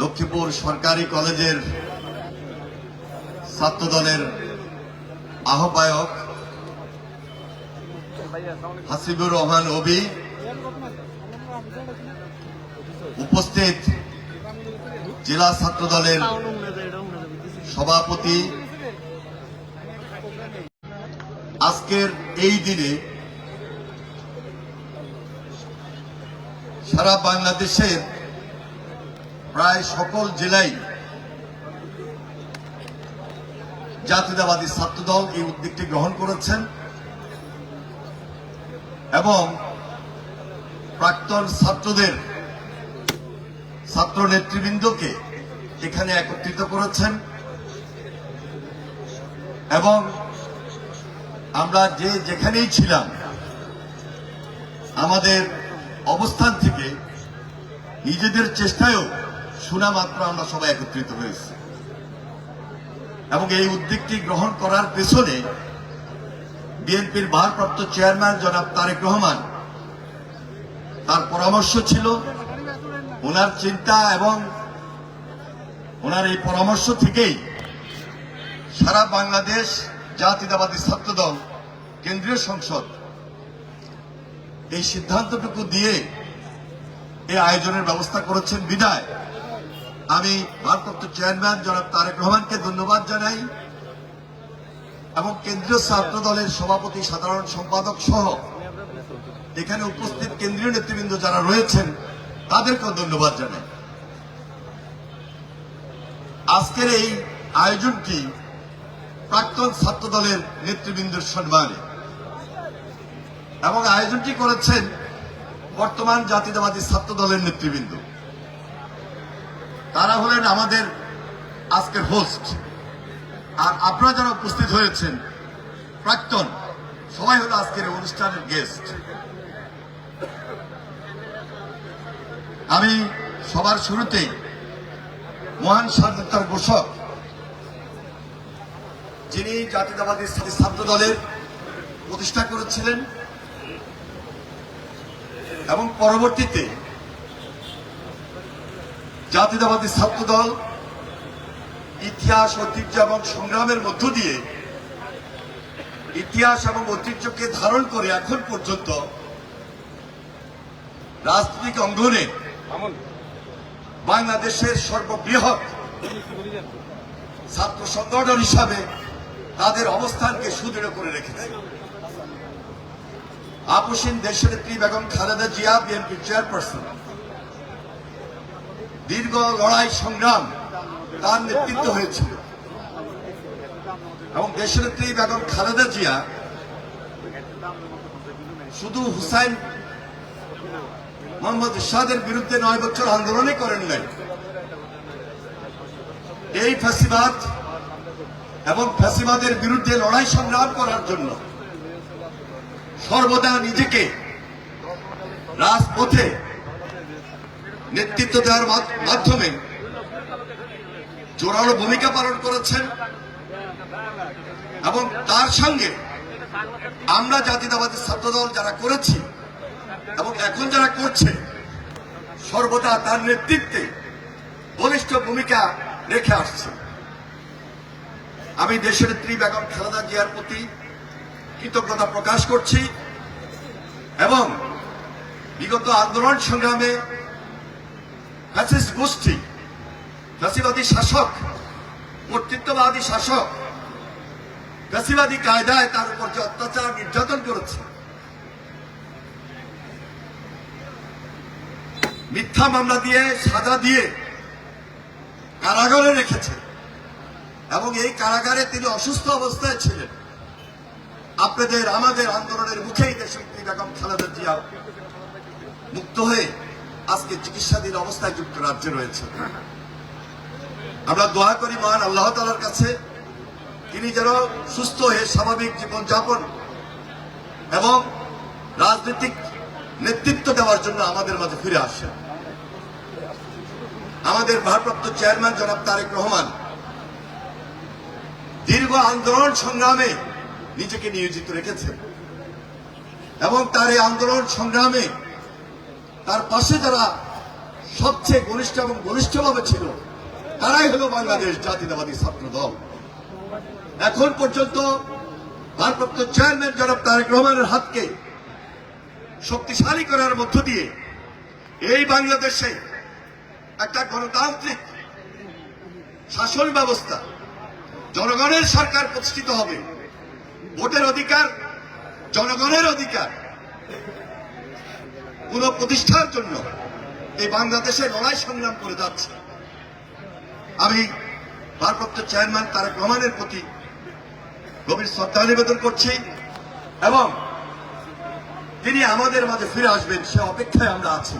লক্ষ্মীপুর সরকারি কলেজের ছাত্রদলের আহ্বায়ক হাসিবুর রহমান অবি উপস্থিত জেলা ছাত্রদলের সভাপতি। আজকের এই দিনে সারা বাংলাদেশের প্রায় সকল জেলায় জাতীয়তাবাদী ছাত্রদল এই উদ্যোগটি গ্রহণ করেছেন এবং প্রাক্তন ছাত্রদের ছাত্র নেতৃবৃন্দকে এখানে একত্রিত করেছেন এবং আমরা যে যেখানেই ছিলাম, আমাদের অবস্থান থেকে নিজেদের চেষ্টায়ও শোনা মাত্র আমরা সবাই একত্রিত হয়েছি। এবং এই উদ্যোগটি গ্রহণ করার পেছনে বিএনপির ভারপ্রাপ্ত চেয়ারম্যান জনাব তারেক রহমান তার পরামর্শ ছিল, ওনার চিন্তা এবং ওনার এই পরামর্শ থেকেই সারা বাংলাদেশ জাতীয়তাবাদী ছাত্রদল, কেন্দ্রীয় সংসদ এই সিদ্ধান্তটুকু দিয়ে এই আয়োজনের ব্যবস্থা করেছেন বিদায় আমি ভারপ্রাপ্ত চেয়ারম্যান জনাব তারেক রহমানকে ধন্যবাদ জানাই এবং কেন্দ্রীয় ছাত্র দলের সভাপতি, সাধারণ সম্পাদক সহ এখানে উপস্থিত কেন্দ্রীয় নেতৃবৃন্দ যারা রয়েছেন, তাদেরকেও ধন্যবাদ জানাই। আজকের এই আয়োজনটি প্রাক্তন ছাত্র দলের নেতৃবৃন্দের সম্মানে। এবং আয়োজনটি করেছেন বর্তমান জাতীয়তাবাদী ছাত্র দলের নেতৃবৃন্দ। তারা হলেন আমাদের আজকের হোস্ট আর আপনারা যারা উপস্থিত হয়েছেন, প্রাক্তন, সবাই হলো আজকের অনুষ্ঠানের গেস্ট আমি সবার শুরুতেই মহান স্বাধীনতার ঘোষক, যিনি জাতীয়তাবাদী ছাত্র দলের প্রতিষ্ঠা করেছিলেন এবং পরবর্তীতে জাতীয়তাবাদী ছাত্র দল ইতিহাস, ঐতিহ্য এবং সংগ্রামের মধ্য দিয়ে ইতিহাস এবং ঐতিহ্যকে ধারণ করে এখন পর্যন্ত রাজনৈতিক অঙ্গনে বাংলাদেশের সর্ববৃহৎ ছাত্র সংগঠন হিসাবে তাদের অবস্থানকে সুদৃঢ় করে রেখেছে। আপসীন দেশনেত্রী বেগম খালেদা জিয়া, বিএনপির চেয়ারপারসন। দীর্ঘ লড়াই সংগ্রাম তার নেতৃত্ব হয়েছিল। এবং দেশনেত্রী বেগম খালেদা জিয়া শুধু হুসাইন মোহাম্মদ ইরশাদের বিরুদ্ধে নয় বছর আন্দোলনই করেন নাই। এই ফ্যাসিবাদ এবং ফ্যাসিবাদের বিরুদ্ধে লড়াই সংগ্রাম করার জন্য সর্বদা নিজেকে রাজপথে নেতৃত্ব দেওয়ার মাধ্যমে জোরালো ভূমিকা পালন করেছেন এবং তার সঙ্গে আমরা জাতীয়তাবাদী ছাত্রদল যারা করেছি এবং এখন যারা করছে, সর্বদা তার নেতৃত্বে বলিষ্ঠ ভূমিকা রেখে আসছে। আমি দেশের নেত্রী বেগম খালেদা জিয়ার প্রতি কৃতজ্ঞতা প্রকাশ করছি এবং বিগত আন্দোলন সংগ্রামে ফ্যাসিস্ট গোষ্ঠী ফ্যাসিবাদী শাসক কর্তৃত্ববাদী শাসক ফ্যাসিবাদী কায়দায় তার উপর যে অত্যাচার নির্যাতন করেছে মিথ্যা মামলা দিয়ে সাজা দিয়ে কারাগারে রেখেছে। এবং এই কারাগারে তিনি অসুস্থ অবস্থায় ছিলেন। আপনাদের, আমাদের আন্দোলনের মুখেই দেশনেত্রী বেগম খালেদা জিয়া মুক্ত হয়ে আজকে চিকিৎসাধীন অবস্থায় যুক্তরাজ্যে রয়েছে। আমরা দোয়া করি মহান আল্লাহ তালার কাছে, তিনি যেন সুস্থ হয়ে স্বাভাবিক জীবনযাপন এবং রাজনৈতিক নেতৃত্ব দেওয়ার জন্য আমাদের মাঝে ফিরে আসেন। আমাদের ভারপ্রাপ্ত চেয়ারম্যান জনাব তারেক রহমান দীর্ঘ আন্দোলন সংগ্রামে নিজেকে নিয়োজিত রেখেছেন এবং তার এই আন্দোলন সংগ্রামে তার পাশে যারা সবচেয়ে ঘনিষ্ঠ এবং ঘনিষ্ঠভাবে ছিল, তারাই হলো বাংলাদেশ জাতীয়তাবাদী ছাত্র দল। এখন পর্যন্ত ভারপ্রাপ্ত চেয়ারম্যান জনাব তারেক রহমানের হাতকে শক্তিশালী করার মধ্য দিয়ে এই বাংলাদেশে একটা গণতান্ত্রিক শাসন ব্যবস্থা, জনগণের সরকার প্রতিষ্ঠিত হবে, ভোটের অধিকার, জনগণের অধিকার কোন প্রতিষ্ঠার জন্য এই বাংলাদেশে লড়াই সংগ্রাম করে যাচ্ছে। আমি ভারপ্রাপ্ত চেয়ারম্যান তারেক রহমানের প্রতি গভীর শ্রদ্ধা নিবেদন করছি এবং তিনি আমাদের মাঝে ফিরে আসবেন, সে অপেক্ষায় আমরা আছি।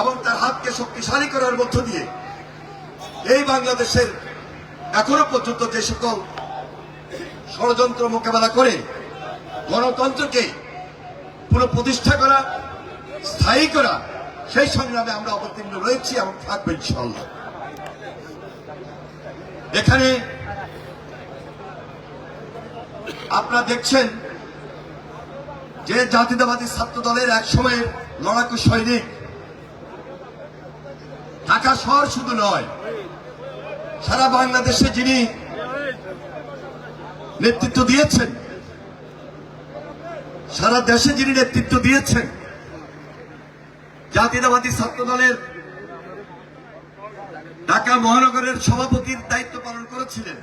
এবং তার হাতকে শক্তিশালী করার মধ্য দিয়ে এই বাংলাদেশের এখনও পর্যন্ত যে সকল ষড়যন্ত্র মোকাবেলা করে গণতন্ত্রকে পুনঃপ্রতিষ্ঠা করা, স্থায়ী করা, সেই সংগ্রামে আমরা অবতীর্ণ রয়েছি এবং থাকব ইনশাল্লাহ এখানে আপনারা দেখছেন যে জাতীয়তাবাদী ছাত্র দলের এক সময়ের লড়াকু সৈনিক ঢাকা শহর শুধু নয়, সারা বাংলাদেশে যিনি নেতৃত্ব দিয়েছেন সারা দেশে যিনি নেতৃত্ব দিয়েছেন, জাতীয়তাবাদী ছাত্র দলের ঢাকা মহানগরের সভাপতির দায়িত্ব পালন করেছিলেন।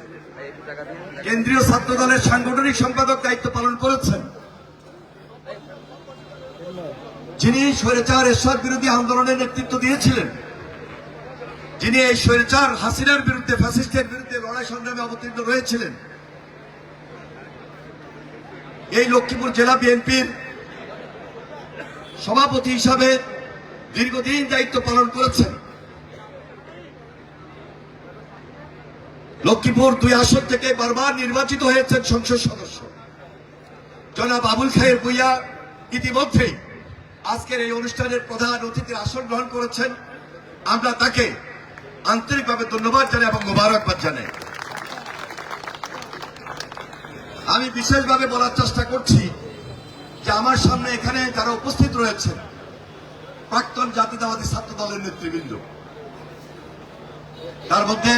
কেন্দ্রীয় ছাত্র দলের সাংগঠনিক সম্পাদক দায়িত্ব পালন করেছেন। যিনি স্বৈরাচার এরশাদ বিরোধী আন্দোলনের নেতৃত্ব দিয়েছিলেন, যিনি এই স্বৈরাচার হাসিনার বিরুদ্ধে, ফ্যাসিস্টের বিরুদ্ধে লড়াই সংগ্রামে অবতীর্ণ রয়েছিলেন। এই লক্ষ্মীপুর জেলা বিএনপির সভাপতি হিসাবে দীর্ঘদিন দায়িত্ব পালন করেছেন। লক্ষ্মীপুর দুই আসন থেকে বারবার নির্বাচিত হয়েছেন সংসদ সদস্য। জনাব আবুল খায়ের ভুইয়া ইতিমধ্যেই আজকের এই অনুষ্ঠানের প্রধান অতিথির আসন গ্রহণ করেছেন। আমরা তাকে আন্তরিকভাবে ধন্যবাদ জানাই এবং মোবারকবাদ জানাই। আমি বিশেষভাবে বলার চেষ্টা করছি যে আমার সামনে এখানে যারা উপস্থিত রয়েছেন, প্রাক্তন জাতীয়তাবাদী ছাত্র দলের নেতৃবৃন্দ, তার মধ্যে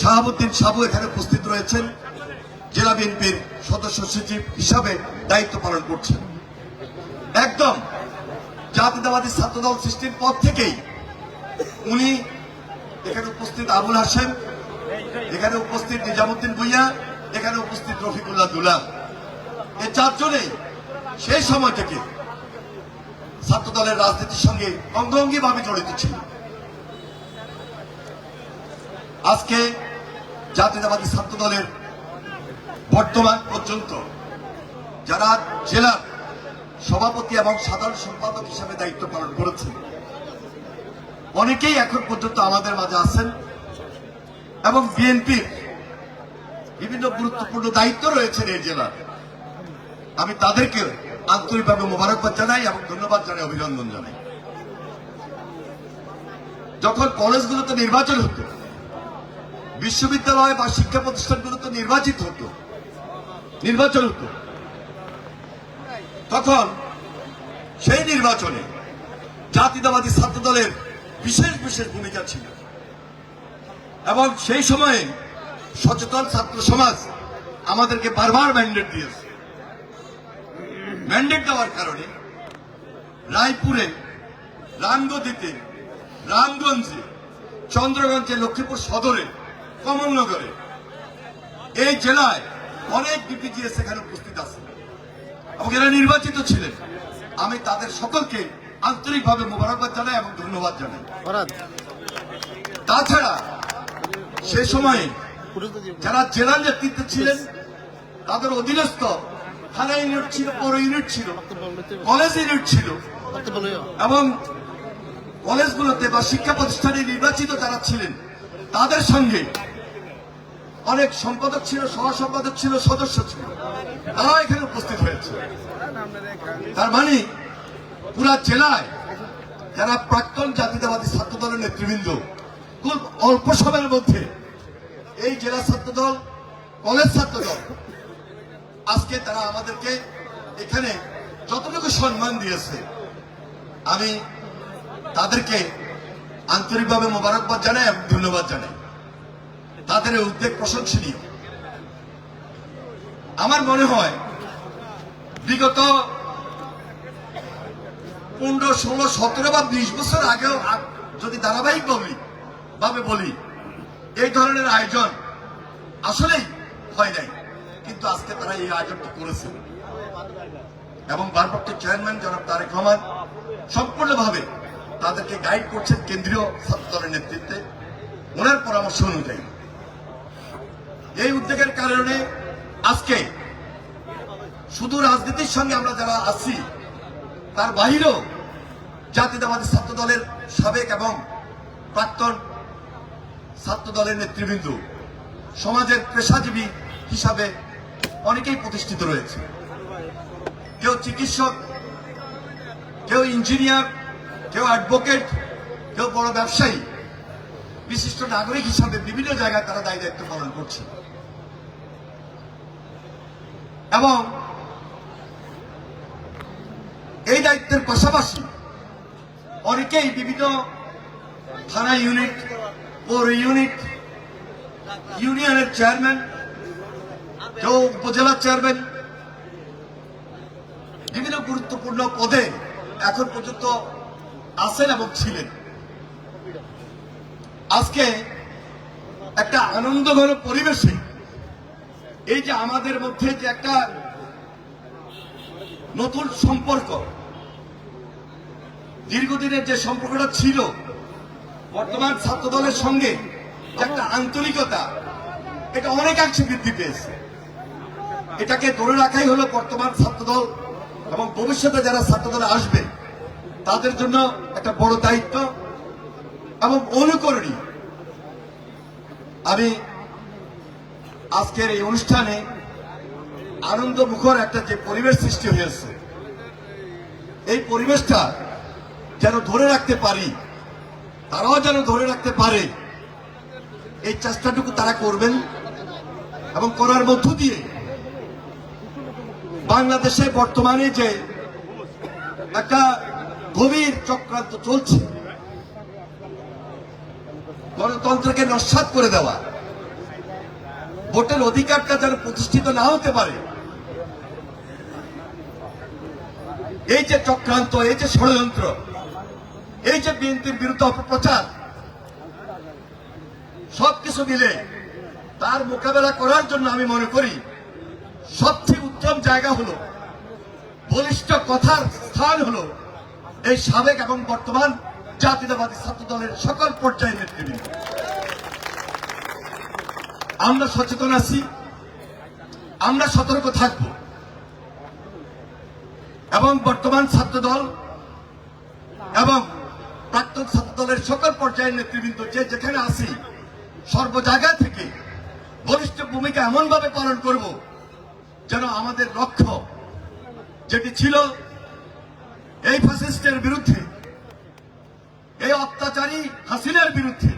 শাহাবুদ্দিন সাবু এখানে উপস্থিত রয়েছেন, জেলা বিএনপির সদস্য সচিব হিসাবে দায়িত্ব পালন করছেন। একদম জাতীয়তাবাদী ছাত্র দল সৃষ্টির পর থেকেই উনি এখানে উপস্থিত আবুল হাসেম এখানে উপস্থিত নিজামুদ্দিন ভুইয়া এখানে উপস্থিত রফিকুল্লাহ দুলা এই চারজনেই সেই সময় থেকে ছাত্র দলের রাজনীতির সঙ্গে অঙ্গভঙ্গি ভাবে জড়িত ছিল। আজকে জাতীয়তাবাদী ছাত্র দলের বর্তমান পর্যন্ত যারা জেলার সভাপতি এবং সাধারণ সম্পাদক হিসেবে দায়িত্ব পালন করেছেন, অনেকেই এখন পর্যন্ত আমাদের মাঝে আছেন এবং বিএনপির বিভিন্ন গুরুত্বপূর্ণ দায়িত্ব রয়েছেন এই জেলার আমি তাদেরকে আন্তরিকভাবে মোবারকবাদ জানাই এবং ধন্যবাদ জানাই, অভিনন্দন জানাই। যখন কলেজগুলোতে নির্বাচন হতো, বিশ্ববিদ্যালয় বা শিক্ষা প্রতিষ্ঠানগুলোতে নির্বাচিত হতো, নির্বাচন হতো, তখন সেই নির্বাচনে জাতীয়তাবাদী ছাত্র দলের বিশেষ বিশেষ ভূমিকা ছিল। এবং সেই সময়ে সচেতন ছাত্র সমাজ আমাদেরকে বারবার ম্যান্ডেট দিয়েছে। ম্যান্ডেট দেওয়ার কারণে রায়পুরে রামগতিতে রামগঞ্জে চন্দ্রগঞ্জে লক্ষ্মীপুর সদরে কমলনগরে এই জেলায় অনেক ডিপিজিএস এখানে উপস্থিত আছে। এবং এরা নির্বাচিত ছিলেন। আমি তাদের সকলকে আন্তরিকভাবে মোবারকবাদ জানাই এবং ধন্যবাদ জানাই। তাছাড়া সে সময়ে যারা জেলা নেতৃত্বে ছিলেন, তাদের অধীনস্থ থানা ইউনিট ছিল, পৌর ইউনিট ছিল, কলেজ ইউনিট ছিল। এবং কলেজগুলোতে বা শিক্ষা প্রতিষ্ঠানে নির্বাচিত যারা ছিলেন, তাদের সঙ্গে অনেক সম্পাদক ছিল সহ সম্পাদক ছিল, সদস্য ছিল। তারাও এখানে উপস্থিত হয়েছে। তার মানে পুরা জেলায় যারা প্রাক্তন জাতীয়তাবাদী ছাত্র দলের নেতৃবৃন্দ, খুব অল্প সময়ের মধ্যে এই জেলা ছাত্র দল কলেজ ছাত্র দল আজকে তারা আমাদেরকে এখানে যতটুকু সম্মান দিয়েছে, আমি তাদেরকে আন্তরিকভাবে মোবারকবাদ জানাই এবং ধন্যবাদ জানাই। তাদের উদ্বেগ প্রশংসনীয়। আমার মনে হয়, বিগত পনেরো, ষোলো, সতেরো বা বিশ বছর আগেও যদি ধারাবাহিক বলি ভাবে বলি এই ধরনের আয়োজন আসলেই হয় নাই। কিন্তু আজকে তারা এই আয়োজনটি করেছে। এবং ভারপ্রাপ্ত চেয়ারম্যান জনাব তারেক রহমান সম্পূর্ণভাবে তাদেরকে গাইড করছেন কেন্দ্রীয় ছাত্র দলের নেতৃত্বে। ওনার পরামর্শ অনুযায়ী। এই উদ্যোগের কারণে আজকে শুধু রাজনীতির সঙ্গে আমরা যারা আছি, তার বাহিরেও জাতীয়তাবাদী ছাত্র দলের সাবেক এবং প্রাক্তন ছাত্র দলের নেতৃবৃন্দ, সমাজের পেশাজীবী হিসাবে অনেকেই প্রতিষ্ঠিত রয়েছে। কেউ চিকিৎসক, কেউ ইঞ্জিনিয়ার, কেউ অ্যাডভোকেট, কেউ বড় ব্যবসায়ী, বিশিষ্ট নাগরিক হিসাবে বিভিন্ন জায়গায় তারা দায়ী দায়িত্ব পালন করছে। এবং এই দায়িত্বের পাশাপাশি অনেকেই বিভিন্ন থানা ইউনিট পৌর ইউনিট ইউনিয়নের চেয়ারম্যান কেউ উপজেলা চেয়ারম্যান বিভিন্ন গুরুত্বপূর্ণ পদে এখন পর্যন্ত আছেন এবং ছিলেন। আজকে একটা আনন্দঘন পরিবেশে এই যে আমাদের মধ্যে যে একটা নতুন সম্পর্ক, দীর্ঘদিনের যে সম্পর্কটা ছিল বর্তমান ছাত্র দলের সঙ্গে একটা আন্তরিকতা, এটা অনেকাংশে বৃদ্ধি পেয়েছে। এটাকে ধরে রাখাই হলো বর্তমান ছাত্রদল এবং ভবিষ্যতে যারা ছাত্র ছাত্রদলে আসবে, তাদের জন্য একটা বড় দায়িত্ব এবং অনুকরণী আমি আজকের এই অনুষ্ঠানে আনন্দ মুখর একটা যে পরিবেশ সৃষ্টি হয়েছে, এই পরিবেশটা যেন ধরে রাখতে পারি তারাও যেন ধরে রাখতে পারে। এই চেষ্টাটুকু তারা করবেন এবং করার মধ্য দিয়ে বাংলাদেশে বর্তমানে যে একটা গভীর চক্রান্ত চলছে, গণতন্ত্রকে নস্বাত করে দেওয়া, ভোটের অধিকারটা যেন প্রতিষ্ঠিত না হতে পারে, এই যে চক্রান্ত, এই যে ষড়যন্ত্র এই যে বিএনপির বিরুদ্ধে অপপ্রচার, সবকিছু মিলে তার মোকাবেলা করার জন্য আমি মনে করি সবচেয়ে উত্তম জায়গা হলো, বলিষ্ঠ কথার স্থান হলো এই সাবেক এবং বর্তমান জাতীয়তাবাদী ছাত্র দলের সকল পর্যায়ের নেতৃবৃন্দ। আমরা সচেতন আছি, আমরা সতর্ক থাকব এবং বর্তমান ছাত্র দল এবং প্রাক্তন ছাত্র দলের সকল পর্যায়ের নেতৃবৃন্দ যে যেখানে আসি সর্ব জায়গা থেকে বলিষ্ঠ ভূমিকা এমনভাবে পালন করব যেন আমাদের লক্ষ্য যেটি ছিল এই ফ্যাসিস্টের বিরুদ্ধে, এই অত্যাচারী হাসিনের বিরুদ্ধে